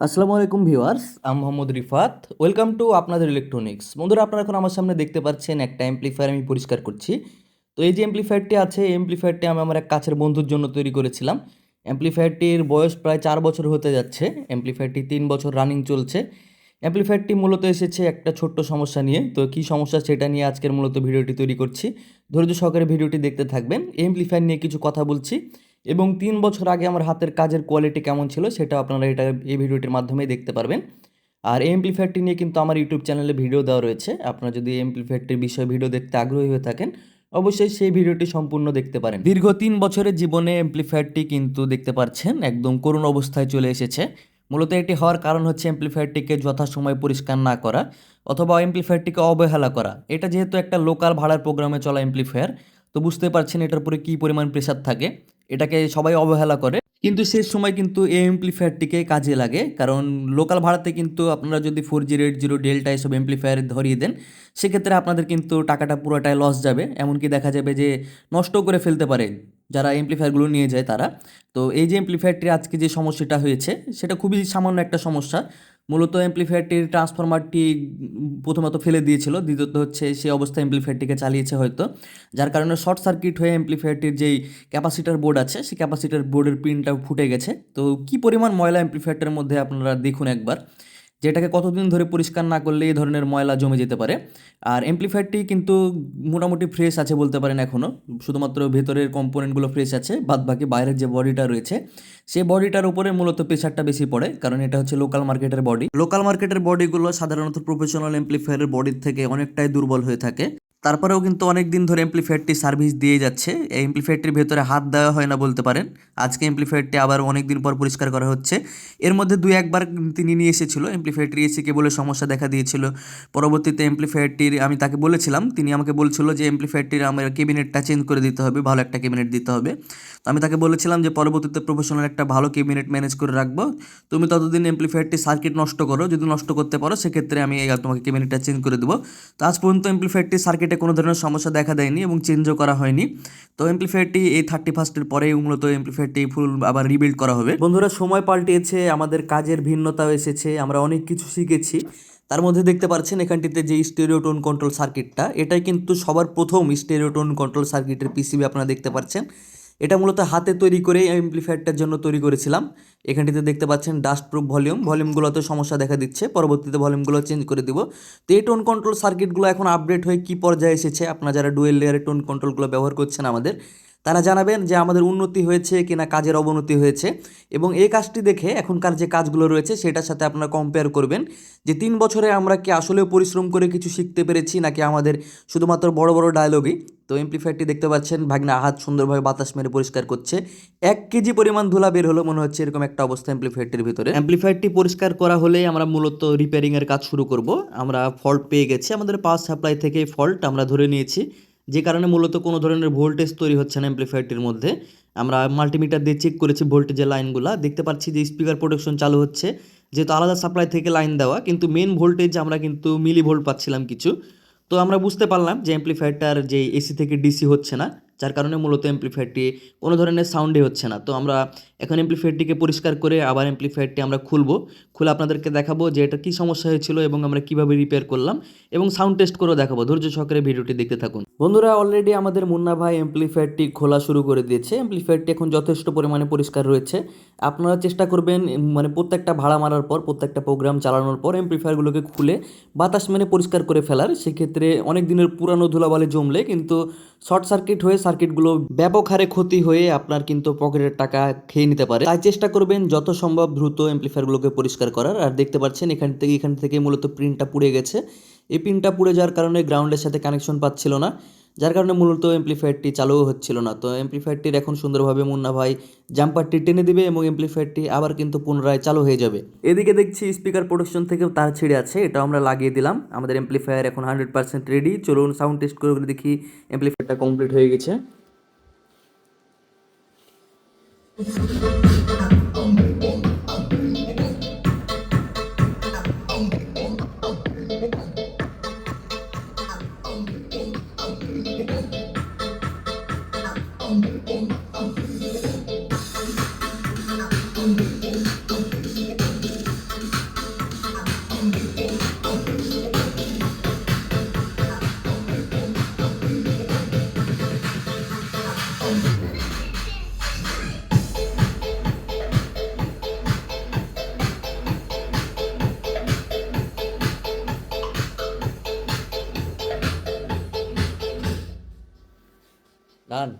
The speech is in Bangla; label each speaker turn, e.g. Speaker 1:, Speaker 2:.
Speaker 1: আসসালামু আলাইকুম ভিউয়ার্স। আমি মোহাম্মদ রিফাত ওয়েলকাম টু আপনাদের ইলেকট্রনিক্স বন্ধুরা, আপনারা এখন আমার সামনে দেখতে পাচ্ছেন একটা অ্যাম্পলিফায়ার আমি পরিষ্কার করছি। তো এই যে অ্যাম্পলিফায়ারটি আছে, এই অ্যাম্পলিফায়ারটি আমি আমার এক কাছের বন্ধুর জন্য তৈরি করেছিলাম। অ্যাম্পলিফায়ারটির বয়স প্রায় চার বছর হতে যাচ্ছে। অ্যাম্পলিফায়ারটি তিন বছর রানিং চলছে। অ্যাম্পলিফায়ারটি মূলত এসেছে একটা ছোট্ট সমস্যা নিয়ে। তো কী সমস্যা সেটা নিয়ে আজকের মূলত ভিডিওটি তৈরি করছি। ধৈর্য সহকারে ভিডিওটি দেখতে থাকবেন। অ্যাম্পলিফায়ার নিয়ে কিছু কথা বলছি। এবং তিন বছর আগে আমার হাতের কাজের কোয়ালিটি কেমন ছিল সেটা আপনারা এটা এই ভিডিওটির মাধ্যমে দেখতে পারবেন। আর এই এমপ্লিফায়ারটি নিয়ে কিন্তু আমার ইউটিউব চ্যানেলে ভিডিও দেওয়া রয়েছে। আপনারা যদি এমপ্লিফায়ারটির বিষয়ে ভিডিও দেখতে আগ্রহী হয়ে থাকেন, অবশ্যই সেই ভিডিওটি সম্পূর্ণ দেখতে পারেন। দীর্ঘ তিন বছরের জীবনে এমপ্লিফায়ারটি কিন্তু দেখতে পাচ্ছেন, একদম করুণ অবস্থায় চলে এসেছে। মূলত এটি হওয়ার কারণ হচ্ছে এমপ্লিফায়ারটিকে যথাসময়ে পরিষ্কার না করা অথবা এমপ্লিফায়ারটিকে অবহেলা করা। এটা যেহেতু একটা লোকাল ভাড়ার প্রোগ্রামে চলা এমপ্লিফায়ার তো বুঝতে পারছেন এটার উপরে কী পরিমাণ প্রেশার থাকে। এটাকে সবাই অবহেলা করে। কিন্তু শেষ সময় কিন্তু এই এমপ্লিফায়ারটিকে কাজে লাগে। কারণ লোকাল ভাড়াতে কিন্তু আপনারা যদি four zero eight zero delta এসব এমপ্লিফায়ার ধরিয়ে দেন, সেক্ষেত্রে আপনাদের কিন্তু টাকাটা পুরোটাই লস যাবে। এমনকি দেখা যাবে যে নষ্ট করে ফেলতে পারে যারা এমপ্লিফায়ারগুলো নিয়ে যায় তারা। তো এই যে এমপ্লিফায়ারটির আজকে যে সমস্যাটা হয়েছে, সেটা খুবই সামান্য একটা সমস্যা। মূলত এমপ্লিফায়ারটির ট্রান্সফরমারটি প্রথমত ফেলে দিয়েছিল, দ্বিতীয়ত হচ্ছে সেই অবস্থায় এমপ্লিফায়ারটিকে চালিয়েছে হয়তো, যার কারণে শর্ট সার্কিট হয়ে এমপ্লিফায়ারটির যেই ক্যাপাসিটার বোর্ড আছে, সেই ক্যাপাসিটার বোর্ডের পিনটা ফুটে গেছে। তো কি পরিমাণ ময়লা এমপ্লিফায়ারটার মধ্যে আপনারা দেখুন একবার। যেটাকে কতদিন ধরে পরিষ্কার না করলে এই ধরনের ময়লা জমে যেতে পারে। আর এমপ্লিফায়ারটি কিন্তু মোটামুটি ফ্রেশ আছে বলতে পারেন এখনও শুধুমাত্র ভেতরের কম্পোনেন্টগুলো ফ্রেশ আছে বাদ বাকি বাইরের যে বডিটা রয়েছে সেই বডিটার উপরে মূলত প্রেশারটা বেশি পড়ে, কারণ এটা হচ্ছে লোকাল মার্কেটের বডি লোকাল মার্কেটের বডিগুলো সাধারণত প্রফেশনাল অ্যাম্প্লিফায়ারের বডির থেকে অনেকটাই দুর্বল হয়ে থাকে। তারপরেও কিন্তু অনেক দিন ধরে এমপ্লিফায়ারটি সার্ভিস দিয়ে যাচ্ছে। এই এমপ্লিফায়ারটির ভেতরে হাত দেওয়া হয় না বলতে পারেন। আজকে এমপ্লিফায়ারটি আবার অনেক দিন পর পরিষ্কার করা হচ্ছে। এর মধ্যে দুই একবার তিনি নিয়ে এসেছিল। এমপ্লিফায়ারটি এসে কেবলের সমস্যা দেখা দিয়েছিল। পরবর্তীতে এমপ্লিফায়ারটির আমি তাকে বলেছিলাম, তিনি আমাকে বলছিল যে এমপ্লিফায়ারটির আমার কেবিনেটটা চেঞ্জ করে দিতে হবে, ভালো একটা কেবিনেট দিতে হবে। তো আমি তাকে বলেছিলাম যে পরবর্তীতে প্রফেশনাল একটা ভালো কেবিনেট ম্যানেজ করে রাখব। তুমি ততদিন এমপ্লিফায়ারটি সার্কিট নষ্ট করো। যদি নষ্ট করতে পারো, সেক্ষেত্রে আমি তোমাকে কেবিনেটটা চেঞ্জ করে দেবো। তো আজ পর্যন্ত এমপ্লিফায়ারটি সার্কিটে কোনো ধরনের সমস্যা দেখা দেয়নি এবং চেঞ্জও করা হয়নি। তো এমপ্লিফায়ারটি এই থার্টি ফার্স্টের পরেই মূলত এমপ্লিফায়ারটি ফুল আবার রিবিল্ড করা হবে। বন্ধুরা, সময় পাল্টিয়েছে, আমাদের কাজের ভিন্নতাও এসেছে, আমরা অনেক কিছু শিখেছি। তার মধ্যে দেখতে পাচ্ছেন এখানটিতে যে স্টেরিওটোন কন্ট্রোল সার্কিটটা এটাই কিন্তু সবার প্রথম স্টেরিওটোন কন্ট্রোল সার্কিটের পিসিবি আপনারা দেখতে পাচ্ছেন। এটা মূলত হাতে তৈরি করে অ্যাম্প্লিফায়ারটার জন্য তৈরি করেছিলাম। এখানটিতে দেখতে পাচ্ছেন ডাস্ট প্রুফ ভলিউম ভলিউমগুলোতে সমস্যা দেখা দিচ্ছে। পরবর্তীতে ভলিউমগুলো চেঞ্জ করে দিব। তো এই টোন কন্ট্রোল সার্কিটগুলো এখন আপডেট হয়ে কী পর্যায়ে এসেছে? আপনারা যারা ডুয়েল লেয়ারের টোন কন্ট্রোলগুলো ব্যবহার করছেন আমাদের তারা জানাবেন যে আমাদের উন্নতি হয়েছে কিনা কাজের অবনতি হয়েছে এবং এই কাজটি দেখে এখনকার যে কাজগুলো রয়েছে সেটার সাথে আপনারা কম্পেয়ার করবেন যে তিন বছরে আমরা কি আসলেও পরিশ্রম করে কিছু শিখতে পেরেছি নাকি আমাদের শুধুমাত্র বড় বড় ডায়লগই তো এমপ্লিফায়ারটি দেখতে পাচ্ছেন, ভাগনা হাত সুন্দরভাবে বাতাস মেরে পরিষ্কার করছে। এক কেজি পরিমাণ ধুলা বের হলো মনে হচ্ছে এরকম একটা অবস্থা এমপ্লিফায়ারটির ভিতরে। এমপ্লিফায়ারটি পরিষ্কার করা হলেই আমরা মূলত রিপেয়ারিংয়ের কাজ শুরু করব। আমরা ফল্ট পেয়ে গেছি, আমাদের পাওয়ার সাপ্লাই থেকে ফল্ট আমরা ধরে নিয়েছি। যে কারণে মূলত কোনো ধরনের ভোল্টেজ তৈরি হচ্ছে না অ্যাম্প্লিফায়ারটির মধ্যে। আমরা মাল্টিমিটার দিয়ে চেক করেছি ভোল্টেজের লাইনগুলো দেখতে পাচ্ছি যে স্পিকার প্রোটেকশন চালু হচ্ছে, যেহেতু আলাদা সাপ্লাই থেকে লাইন দেওয়া, কিন্তু মেন ভোল্টেজ আমরা কিন্তু মিলি ভোল্ট পাচ্ছিলাম কিছু। তো আমরা বুঝতে পারলাম যে অ্যাম্প্লিফায়ারটার যে এসি থেকে ডিসি হচ্ছে না, যার কারণে মূলত অ্যাম্প্লিফায়ারটি কোনো ধরনের সাউন্ডে হচ্ছে না। তো আমরা এখন অ্যাম্প্লিফায়ারটিকে পরিষ্কার করে আবার অ্যাম্প্লিফায়ারটি আমরা খুলবো। খুলে আপনাদেরকে দেখাবো যে এটা কী সমস্যা হয়েছিল এবং আমরা কীভাবে রিপেয়ার করলাম এবং সাউন্ড টেস্ট করেও দেখাবো। ধৈর্য সহকারে ভিডিওটি দেখতে থাকুন। বন্ধুরা অলরেডি আমাদের মুন্না ভাই অ্যাম্প্লিফায়ারটি খোলা শুরু করে দিয়েছে। অ্যাম্প্লিফায়ারটি এখন যথেষ্ট পরিমাণে পরিষ্কার রয়েছে। আপনারা চেষ্টা করবেন মানে প্রত্যেকটা ভাড়া মারার পর, প্রত্যেকটা প্রোগ্রাম চালানোর পর অ্যাম্প্লিফায়ারগুলোকে খুলে বাতাস মেনে পরিষ্কার করে ফেলার। সেক্ষেত্রে অনেক দিনের পুরানো ধুলাবালি জমলে কিন্তু শর্ট সার্কিট হয়ে সার্কিটগুলো ব্যাপক হারে ক্ষতি হয়ে আপনার কিন্তু পকেটের টাকা খেয়ে নিতে পারে। তাই চেষ্টা করবেন যত সম্ভব দ্রুত অ্যাম্প্লিফায়ারগুলোকে পরিষ্কার করার। আর দেখতে পাচ্ছেন, এখান থেকে এখান থেকে মূলত প্রিন্টটা পুড়ে গেছে। এই পিনটা পুড়ে যাওয়ার কারণে গ্রাউন্ডের সাথে কানেকশন পাচ্ছিল না। যার কারণে মূলত এমপ্লিফায়ারটি চালুও হচ্ছিল না। তো এমপ্লিফায়ারটির এখন সুন্দরভাবে মুন্না ভাই জাম্পারটি টেনে দিবে এবং এমপ্লিফায়ারটি আবার কিন্তু পুনরায় চালু হয়ে যাবে। এদিকে দেখছি স্পিকার প্রোডাকশন থেকেও তার ছিঁড়ে আছে এটা আমরা লাগিয়ে দিলাম। আমাদের এমপ্লিফায়ার এখন হান্ড্রেড পার্সেন্ট রেডি চলুন সাউন্ড টেস্ট করে দেখি এমপ্লিফায়ারটা কমপ্লিট হয়ে গেছে।
Speaker 2: நான்